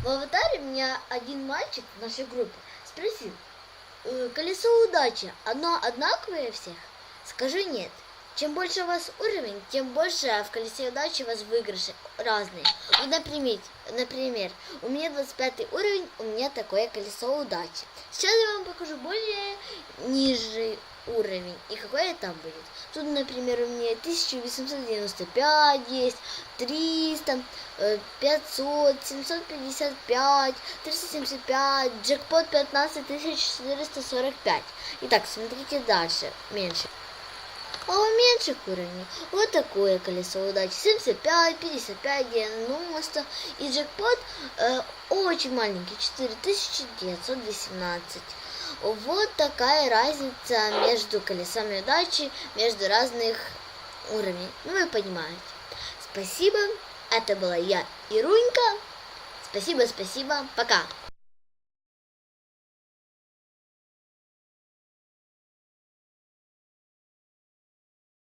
В аватаре меня один мальчик в нашей группе спросил, «Э, колесо удачи, оно одинаковое всех? Скажу нет. Чем больше у вас уровень, тем больше в колесе удачи у вас выигрыши разные. Вот, например, например, у меня 25 уровень, у меня такое колесо удачи. Сейчас я вам покажу более ниже уровень и какой там будет. Тут, например, у меня 1895 есть, 300, э, 500, 755, 375, джекпот 15445. Итак, смотрите дальше, меньше. А у меньших уровней вот такое колесо удачи. 75, 55, 90. И джекпот э, очень маленький, 4918. Вот такая разница между колесами удачи, между разных уровней. Ну, вы понимаете. Спасибо. Это была я, Ирунька. Спасибо, спасибо. Пока.